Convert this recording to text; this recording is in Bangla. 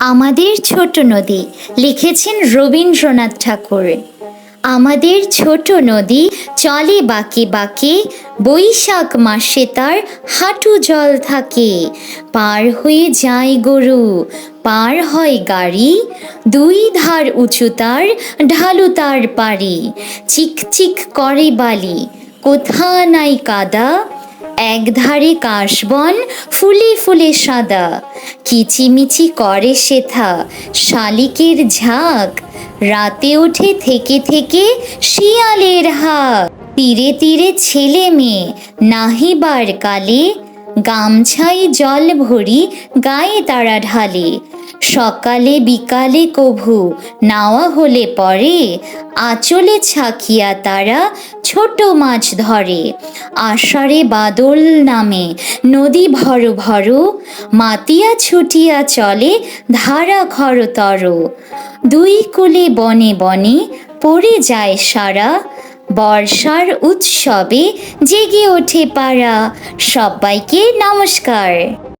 আমাদের ছোট নদী, লিখেছেন রবীন্দ্রনাথ ঠাকুর। আমাদের ছোট নদী চলে বাঁকে বাঁকে, বৈশাখ মাসে তার হাঁটু জল থাকে। পার হয়ে যায় গরু, পার হয় গাড়ি, দুই ধার উঁচু তার ঢালু তার পারি চিকচিক করে বালি, কোথা নাই কাদা, এক ধারে কাশবন ফুলে ফুলে সাদা। কিচিমিচি করে সেথা শালিকের ঝাঁক। রাতে ওঠে থেকে থেকে শিয়ালের হাক। তীরে তীরে ছেলে মেয়ে, নাহিবার কালে গামছাই জল ভরি গায়ে তারা ঢালে। সকালে বিকালে কভু, নাওয়া হলে পরে আঁচলে ছাকিয়া তারা ছোট মাছ ধরে। আষাঢ়ে বাদল নামে। নদী ভর ভর, মাতিয়া ছুটিয়া চলে ধারা খরতর দুই কুলে বনে বনে পড়ে যায় সারা, বর্ষার উৎসবে জেগে ওঠে পাড়া। সবাইকে নমস্কার।